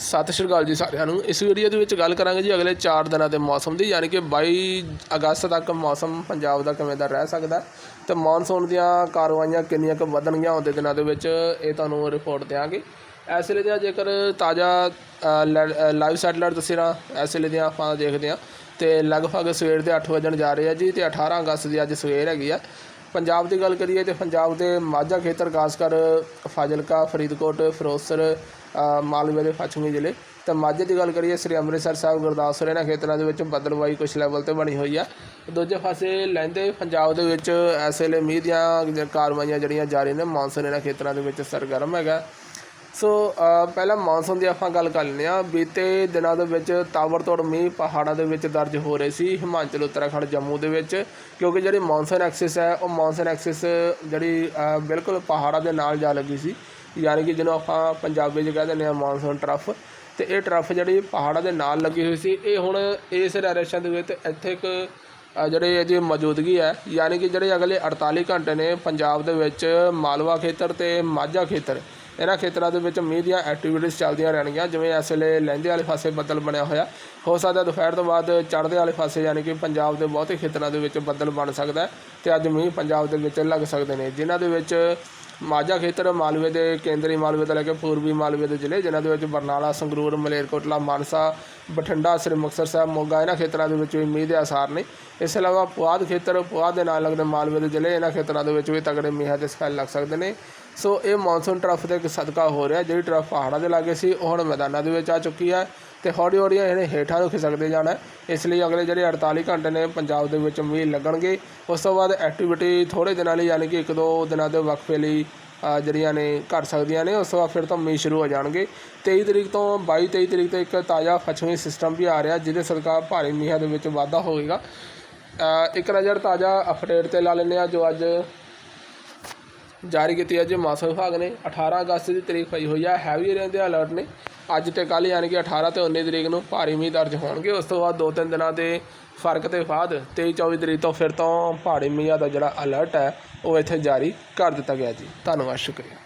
ਸਤਿ ਸ਼੍ਰੀ ਅਕਾਲ ਜੀ ਸਾਰਿਆਂ ਨੂੰ। ਇਸ ਵੀਡੀਓ ਦੇ ਵਿੱਚ ਗੱਲ ਕਰਾਂਗੇ ਜੀ ਅਗਲੇ 4 ਦਿਨਾਂ ਦੇ ਮੌਸਮ ਦੀ, ਯਾਨੀ ਕਿ 22 ਅਗਸਤ ਤੱਕ ਮੌਸਮ ਪੰਜਾਬ ਦਾ ਕਿਵੇਂ ਦਾ ਰਹਿ ਸਕਦਾ ਹੈ ਤੇ ਮੌਨਸੂਨ ਦੀਆਂ ਕਾਰਵਾਈਆਂ ਕਿੰਨੀਆਂ ਕੁ ਵਧਣਗੀਆਂ ਆਉਂਦੇ ਦਿਨਾਂ ਦੇ ਵਿੱਚ ਇਹ ਤੁਹਾਨੂੰ ਰਿਪੋਰਟ ਦਿਆਂਗੇ। ਇਸ ਵੇਲੇ ਦੀਆਂ ਜੇਕਰ ਤਾਜ਼ਾ ਲਾਈਵ ਸੈਟਲਾਈਟ ਤਸਵੀਰਾਂ ਇਸ ਵੇਲੇ ਦੀਆਂ ਆਪਾਂ ਦੇਖਦੇ ਹਾਂ ਤੇ ਲਗਭਗ ਸਵੇਰ ਦੇ 8 ਵਜਣ ਜਾ ਰਹੇ ਆ ਜੀ ਤੇ 18 ਅਗਸਤ ਦੀ ਅੱਜ ਸਵੇਰ ਹੈਗੀ ਆ। ਪੰਜਾਬ ਦੀ ਗੱਲ ਕਰੀਏ ਤੇ ਪੰਜਾਬ ਦੇ ਮਾਝਾ ਖੇਤਰ ਖਾਸ ਕਰ ਫਾਜ਼ਿਲਕਾ ਫਰੀਦਕੋਟ ਫਿਰੋਜ਼ਸਰ ਅ, ਮਾਲਵੇ ਦੇ ਪੱਛਮੀ ਜ਼ਿਲ੍ਹੇ। ਤਾਂ ਮਾਝੇ ਦੀ ਗੱਲ ਕਰੀਏ ਸ੍ਰੀ ਅੰਮ੍ਰਿਤਸਰ ਸਾਹਿਬ ਗੁਰਦਾਸਪੁਰ ਇਹਨਾਂ ਖੇਤਰਾਂ ਦੇ ਵਿੱਚ ਬਦਲਵਾਈ ਕੁਝ ਲੈਵਲ ਤੇ ਬਣੀ ਹੋਈ ਆ। ਦੂਜੇ ਪਾਸੇ ਲੈਂਦੇ ਪੰਜਾਬ ਦੇ ਵਿੱਚ ਇਸ ਵੇਲੇ ਮੀਂਹ ਦੀਆਂ ਕਾਰਵਾਈਆਂ ਜਿਹੜੀਆਂ ਜਾਰੀ ਨੇ ਮੌਨਸੂਨ ਇਹਨਾਂ ਖੇਤਰਾਂ ਦੇ ਵਿੱਚ ਸਰਗਰਮ ਹੈਗਾ। ਸੋ ਪਹਿਲਾਂ ਮੌਨਸੂਨ ਦੀ ਆਪਾਂ ਗੱਲ ਕਰ ਲੈਂਦੇ ਹਾਂ। ਬੀਤੇ ਦਿਨਾਂ ਦੇ ਵਿੱਚ ਤਾਬੜਤੋੜ ਮੀਂਹ ਪਹਾੜਾਂ ਦੇ ਵਿੱਚ ਦਰਜ ਹੋ ਰਹੇ ਸੀ ਹਿਮਾਚਲ ਉੱਤਰਾਖੰਡ ਜੰਮੂ ਦੇ ਵਿੱਚ। ਕਿਉਂਕਿ ਜਿਹੜੀ ਮੌਨਸੂਨ ਐਕਸਿਸ ਹੈ ਉਹ ਮੌਨਸੂਨ ਐਕਸਿਸ ਜਿਹੜੀ ਬਿਲਕੁਲ ਪਹਾੜਾਂ ਦੇ ਨਾਲ ਜਾ ਲੱਗੀ ਸੀ। ਯਾਨੀ ਕਿ ਜਿਹਨੂੰ ਆਪਾਂ ਪੰਜਾਬੀ 'ਚ ਕਹਿ ਦਿੰਦੇ ਹਾਂ ਮੌਨਸੂਨ ਟਰਫ। ਤੇ ਇਹ ਟਰਫ ਜਿਹੜੀ ਪਹਾੜਾਂ ਦੇ ਨਾਲ ਲੱਗੀ ਹੋਈ ਸੀ ਇਹ ਹੁਣ ਇਸ ਡਾਇਰੈਕਸ਼ਨ ਦੇ ਵਿੱਚ ਇੱਥੇ ਇੱਕ ਅ, ਜਿਹੜੇ ਇਹਦੀ ਮੌਜੂਦਗੀ ਹੈ। ਯਾਨੀ ਕਿ ਜਿਹੜੇ ਅਗਲੇ 48 ਘੰਟੇ ਨੇ ਪੰਜਾਬ ਦੇ ਵਿੱਚ ਮਾਲਵਾ ਖੇਤਰ ਤੇ ਮਾਝਾ ਖੇਤਰ। ਇਹਨਾਂ ਖੇਤਰਾਂ ਦੇ ਵਿੱਚ ਮੀਂਹ ਦੀਆਂ ਐਕਟੀਵਿਟੀਜ਼ ਚੱਲਦੀਆਂ ਰਹਿਣਗੀਆਂ, ਜਿਵੇਂ ਇਸ ਵੇਲੇ ਲਹਿੰਦੇ ਵਾਲੇ ਪਾਸੇ ਬੱਦਲ ਬਣਿਆ ਹੋਇਆ। ਹੋ ਸਕਦਾ ਦੁਪਹਿਰ ਤੋਂ ਬਾਅਦ ਚੜ੍ਹਦੇ ਵਾਲੇ ਪਾਸੇ ਯਾਨੀ ਕਿ ਪੰਜਾਬ ਦੇ ਬਹੁਤੇ ਖੇਤਰਾਂ ਦੇ ਵਿੱਚ ਬੱਦਲ ਬਣ ਸਕਦਾ ਹੈ ਤੇ ਅੱਜ ਮੀਂਹ ਪੰਜਾਬ ਦੇ ਵਿੱਚ ਲੱਗ ਸਕਦੇ ਨੇ। ਜਿਨ੍ਹਾਂ ਦੇ ਵਿੱਚ ਮਾਝਾ ਖੇਤਰ, ਮਾਲਵੇ ਦੇ ਕੇਂਦਰੀ ਮਾਲਵੇ ਤੋਂ ਲੈ ਕੇ ਪੂਰਬੀ ਮਾਲਵੇ ਦੇ ਜ਼ਿਲ੍ਹੇ, ਜਿਨ੍ਹਾਂ ਦੇ ਵਿੱਚ ਬਰਨਾਲਾ, ਸੰਗਰੂਰ, ਮਲੇਰਕੋਟਲਾ, ਮਾਨਸਾ, ਬਠਿੰਡਾ ਸ੍ਰੀ ਮੁਕਤਸਰ ਸਾਹਿਬ, ਮੋਗਾ, ਇਹਨਾਂ ਖੇਤਰਾਂ ਦੇ ਵਿੱਚ ਵੀ ਮੀਂਹ ਦੇ ਆਸਾਰ ਨੇ। ਇਸ ਤੋਂ ਇਲਾਵਾ ਪੁਆਧ ਖੇਤਰ, ਪੁਆਧ ਦੇ ਨਾਲ ਲੱਗਦੇ ਮਾਲਵੇ ਦੇ ਜ਼ਿਲ੍ਹੇ, ਇਹਨਾਂ ਖੇਤਰਾਂ ਦੇ ਵਿੱਚ ਵੀ ਤਗੜੇ ਮੀਂਹਾਂ ਦੇ ਸਪੈਲ ਲੱਗ ਸਕਦੇ ਨੇ। ਸੋ ਇਹ ਮੌਨਸੂਨ ਟਰਫ ਦੇ ਇੱਕ ਸਦਕਾ ਹੋ ਰਿਹਾ, ਜਿਹੜੀ ਟਰਫ ਪਹਾੜਾਂ ਦੇ ਲਾਗੇ ਸੀ, ਉਹ ਹੁਣ ਮੈਦਾਨਾਂ ਦੇ ਵਿੱਚ ਆ ਚੁੱਕੀ ਹੈ ਤੇ ਹੌਲੀ ਹੌਲੀ ਇਹਨੇ ਹੇਠਾਂ ਨੂੰ ਖਿਸਕਦੇ ਜਾਣਾ ਇਸ ਲਈ ਅਗਲੇ ਜਿਹੜੇ 48 ਘੰਟੇ ਨੇ ਪੰਜਾਬ ਦੇ ਵਿੱਚ ਮੀਂਹ ਲੱਗਣਗੇ। ਉਸ ਤੋਂ ਬਾਅਦ ਐਕਟੀਵਿਟੀ ਥੋੜੇ ਦਿਨਾਂ ਲਈ ਯਾਨੀ ਕਿ ਇੱਕ ਦੋ ਦਿਨਾਂ ਦੇ ਵਕਫੇ ਲਈ ਜਿਹੜੀਆਂ ਨੇ ਘਟ ਸਕਦੀਆਂ ਨੇ, ਉਸ ਤੋਂ ਬਾਅਦ ਫਿਰ ਤੋਂ ਮੀਂਹ ਸ਼ੁਰੂ ਹੋ ਜਾਣਗੇ। 23 ਤਰੀਕ ਤੋਂ 22 23 ਤਰੀਕ ਤੋਂ ਇੱਕ ਤਾਜ਼ਾ ਪੱਛਮੀ ਸਿਸਟਮ ਵੀ ਆ ਰਿਹਾ, ਜਿਹਦੇ ਸਦਕਾ ਭਾਰੀ ਮੀਂਹਾਂ ਦੇ ਵਿੱਚ ਵਾਧਾ ਹੋਵੇਗਾ। ਇੱਕ ਨਜ਼ਰ ਤਾਜ਼ਾ ਅਪਡੇਟ ਤੇ ਲਾ ਲੈਂਦੇ ਆ ਜੋ ਅੱਜ ਜਾਰੀ ਕੀਤੀ ਹੈ। ਜੀ ਮੌਸਮ ਵਿਭਾਗ ਨੇ 18 ਅਗਸਤ ਦੀ ਤਰੀਕ ਪਈ ਹੋਈ ਹੈ। ਹੈਵੀ ਰੇਨ ਦੇ ਅਲਰਟ ਨੇ ਅੱਜ ਤੇ ਕੱਲ ਯਾਨੀ ਕਿ 18 ਤੇ 19 ਤਰੀਕ ਨੂੰ ਭਾਰੀ ਮੀਂਹ ਦਰਜ ਹੋਣਗੇ। ਉਸ ਤੋਂ ਬਾਅਦ ਦੋ ਤਿੰਨ ਦਿਨਾਂ ਦੇ ਫ਼ਰਕ ਤੇ ਬਾਅਦ 23 24 ਤਰੀਕ ਤੋਂ ਫਿਰ ਤੋਂ ਭਾਰੀ ਮੀਂਹ ਦਾ ਜਿਹੜਾ ਅਲਰਟ ਹੈ, ਉਹ ਇੱਥੇ ਜਾਰੀ ਕਰ ਦਿੱਤਾ ਗਿਆ ਜੀ। ਧੰਨਵਾਦ, ਸ਼ੁਕਰੀਆ।